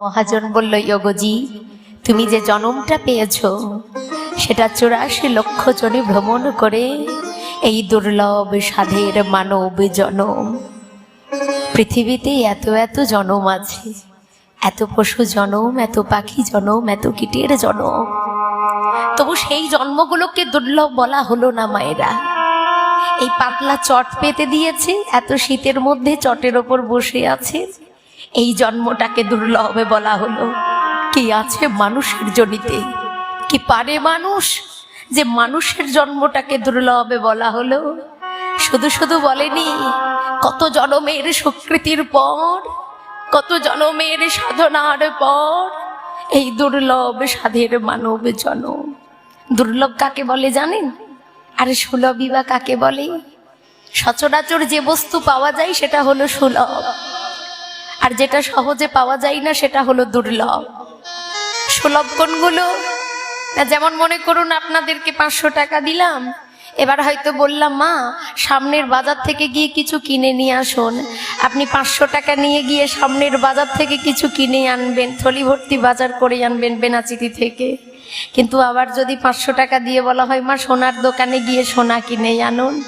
মহাজন বলল, যোগজি, তুমি যে জনমটা পেয়েছ, সেটা চুরাশি লক্ষ জনে ভ্রমণ করে এই দুর্লভ সাধের মানব জনম। পৃথিবীতে এত এত জনম আছে, এত পশু জনম, এত পাখি জনম, এত কীটের জনম। তবু সেই জন্মগুলোকে দুর্লভ বলা হলো না মায়েরা। এই পাতলা চট পেতে দিয়েছে, এত শীতের মধ্যে চটের ওপর বসে আছে। এই জন্মটাকে দুর্লভে বলা হলো। কি আছে মানুষের জনিতে? কি পারে মানুষ? যে মানুষের জন্মটাকে দুর্লভে বলা হলো। শুধু শুধু বলেনি, কত জনমের স্বীকৃতির পর, কত জনমের সাধনার পর, এই দুর্লভ সাধের মানব জনম। দুর্লভ কাকে বলে জানেন? আরে সুলভই বা কাকে বলে? সচরাচর যে বস্তু পাওয়া যায় সেটা হলো সুলভ। আর যেটা সহজে পাওয়া যায় না, সেটা হলো দুর্লভ। সুলভ যেমন মনে করুন আপনাদেরকে পাঁচশো টাকা দিলাম, এবার হয়তো বললাম, মা, সামনের বাজার থেকে গিয়ে কিছু কিনে নিয়ে আসুন। আপনি পাঁচশো টাকা নিয়ে গিয়ে সামনের বাজার থেকে কিছু কিনে আনবেন, থলি ভর্তি বাজার করে আনবেন বেনাচিতি থেকে। কিন্তু আবার যদি পাঁচশো টাকা দিয়ে বলা হয়, মা, সোনার দোকানে গিয়ে সোনা কিনে আনুন।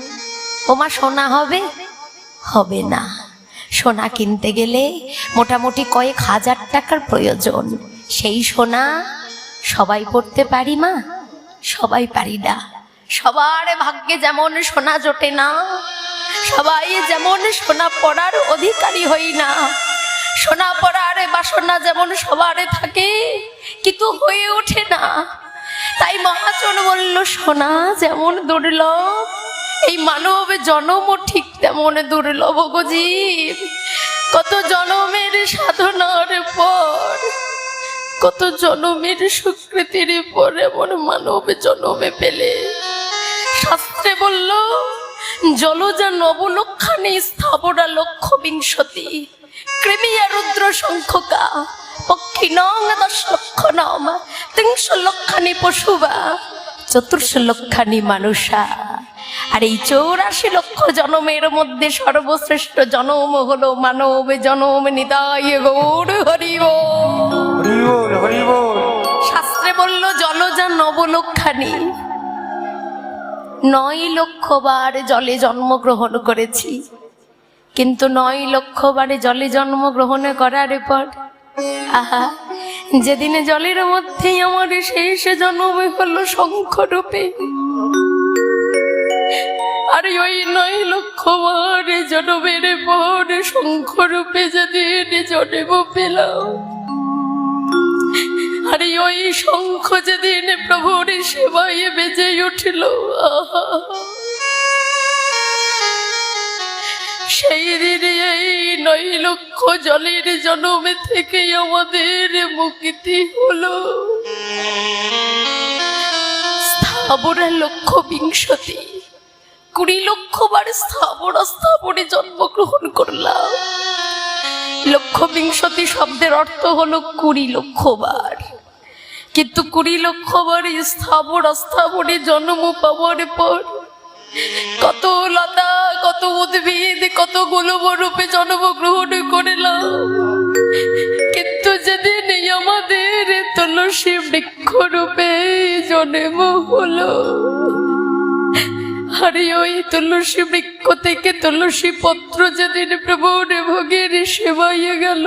ও মা, সোনা হবে? হবে না। সোনা কিনতে গেলে মোটামুটি কয়েক হাজার টাকার প্রয়োজন। সেই সোনা সবাই পড়তে পারি মা? সবাই পারি না। সবার ভাগ্যে যেমন সোনা জোটে না, সবাই যেমন সোনা পড়ার অধিকারী হই না। সোনা পড়ার বাসনা যেমন সবার থাকে, কিন্তু হয়ে ওঠে না। তাই মহাজন বলল, সোনা যেমন দুর্লভ এই মানব জনমও ঠিক তেমন দুর্লভ গজীব কত জনমের সাধনার পর, কত জনমের সুকৃতির পর এমন মানব জনমে পেলে। শাস্ত্রে বলল, জলজা নবলক্ষণে স্থাবরা লক্ষ বিংশতি কৃমিয়া রুদ্র সংখ্যকা পক্ষী নং দশ লক্ষ নম ত্রিংশ লক্ষানি পশুবা, চতুর্শ লক্ষানি মানুষা। আর এই চৌরাশি লক্ষ জনমের মধ্যে সর্বশ্রেষ্ঠ জনম হলো মানব জনম নিতাই গৌর হরিব হরিবল শাস্ত্রে বলল জলজা নবলক্ষানি নয় লক্ষ বার জলে জন্মগ্রহণ করেছি। কিন্তু নয় লক্ষ বারে জলে জন্মগ্রহণ করার পর আহা যেদিনে জলের মধ্যেই আমার শেষ জন্ম হলো শঙ্খরূপে। আর ওই নয় লক্ষ বার জন্মের পর শঙ্খরূপে যেদিন জন্ম পেলাম। আরে ওই শঙ্খ যেদিন প্রভুর সেবায় বেজে উঠল সেই দিনে এই নয় লক্ষ জলের জনমে থেকে আমাদের মুক্তি হলো। স্থাবরা লক্ষ বিংশতি কুড়ি লক্ষ বার স্থাবর স্থাবরে জন্মগ্রহণ করলাম। লক্ষ বিংশতি শব্দের অর্থ হলো কুড়ি লক্ষ বার। কিন্তু কুড়ি লক্ষ বার স্থাবর অস্থাবরে জন্ম পাওয়ার পর কত লতা, কত উদ্ভিদ, কত গুলব রূপে জন্মগ্রহণ করলাম। কিন্তু যেদিন আমাদের তুলসী বৃক্ষ রূপে জন্ম হলো আরে ওই তুলসী বৃক্ষ থেকে তুলসী পত্র যেদিন প্রভুর ভোগের সেবাইয়ে গেল।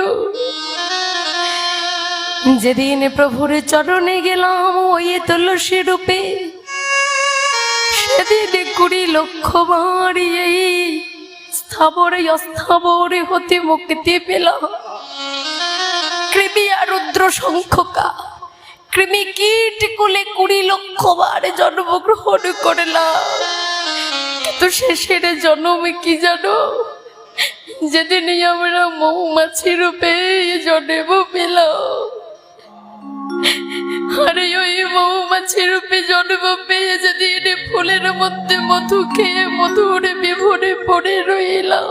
যেদিন প্রভুর চরণে গেলাম ওই তুলসী রূপে, সেদিন কুড়ি লক্ষ বাড়িয়ে স্থাবরে অস্থাবরে হতে মুক্তি পেলাম। কৃমি আর রুদ্র সংখ্যকা কৃমি কীট কুলে কুড়ি লক্ষ বার জন্মগ্রহণ করলাম। শেষের জন্মে কি জানো? যেদিন আমরা মৌমাছি রূপে জন্ম পেলাম আরে ওই মৌমাছি রূপে জন্ম পেয়ে যেদিন ফুলের মধ্যে মধু খেয়ে মধুর বিভরে পড়ে রইলাম।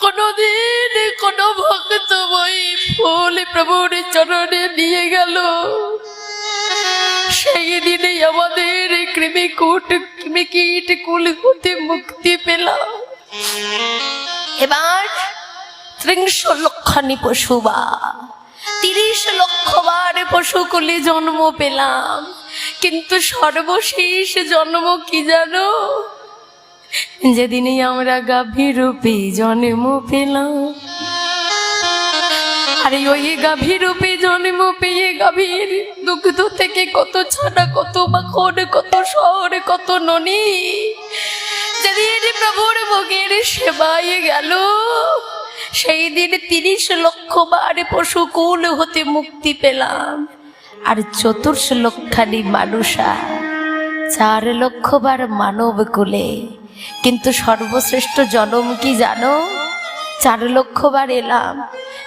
কোনদিন কোন ভক্ত ওই ফুল প্রভুর চরণে নিয়ে গেল। সেই দিনে আমাদের কৃমি কুট, কৃমি কীট কুল হতে মুক্তি পেলাম। এবার ত্রিংশ লক্ষানি পশুবা তিরিশ লক্ষ বার পশুকুলে জন্ম পেলাম। কিন্তু সর্বশেষ জন্ম কি জানো? যেদিনই আমরা গাভী রূপে জন্ম পেলাম। আরে ওই গাভীর রূপে জন্ম পেয়ে গাভীর দুগ্ধ থেকে কত ছানা, কত মাখন, কত শহর, কত ননি যেদিন প্রভুর ভোগের সেবায় গেল সেই দিন তিরিশ লক্ষ বার পশুকুল হতে মুক্তি পেলাম। আর চতুর্শ লক্ষানি মানুষা, চার লক্ষ বার মানব কুলে। কিন্তু সর্বশ্রেষ্ঠ জনম কি জানো? চার লক্ষ বার এলাম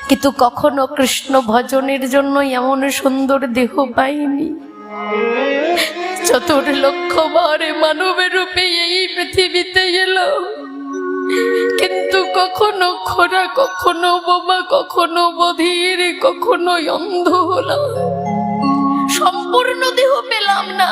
কিন্তু কখনো কৃষ্ণ ভজনের জন্য এমন সুন্দর দেহ পাইনি। চতুর লক্ষ বার মানবের রূপে এই পৃথিবীতে এলো। কিন্তু কখনো খোরা, কখনো বোমা, কখনো বধির কখনো অন্ধ হলাম। সম্পূর্ণ দেহ পেলাম না।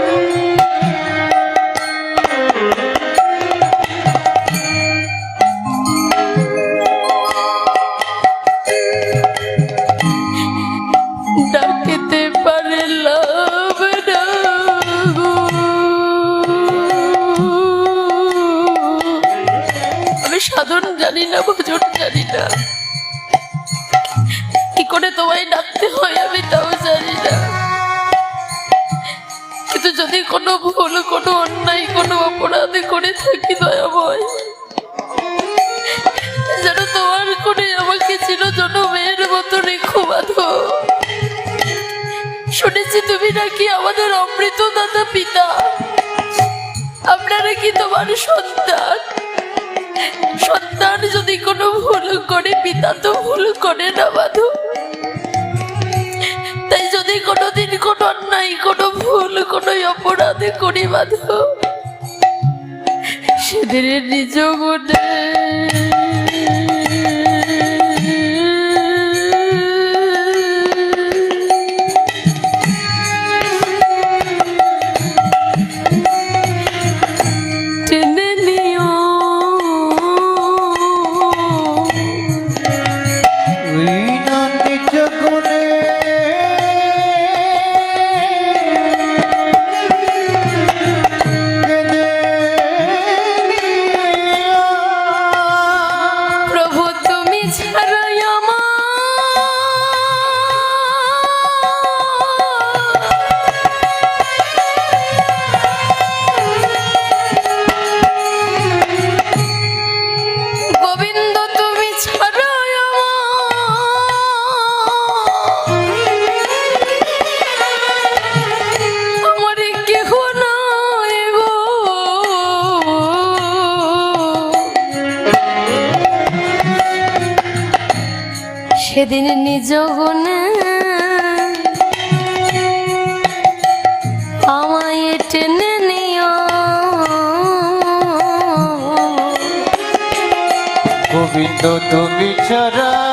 সাধন জানি না, ভজন জানি না। কি করে তোমায় ডাকতে হয় আমি তাও জানি না। কিন্তু যদি কোনো ভুল, কোনো অন্যায়, কোনো অপরাধ করে থাকি দয়াময়, যেন তোমার করে আমাকে ছিল জনমের মতো রেখো বাঁধো শুনেছি তুমি নাকি আমাদের অমৃত দাতা পিতা। আমরা নাকি তোমার সন্তান? সন্তান যদি কোনো ভুল করে, পিতা তো ভুল করে না, বাধু। তাই যদি কোনোদিন কোনো অন্যায়, কোনো ভুল, কোনো অপরাধে করি, বাধু, সেদিনের নিজ গুণে সেদিন নিজ গুণে আমায় টেনে নিও। গোবিন্দ তুমি ছাড়া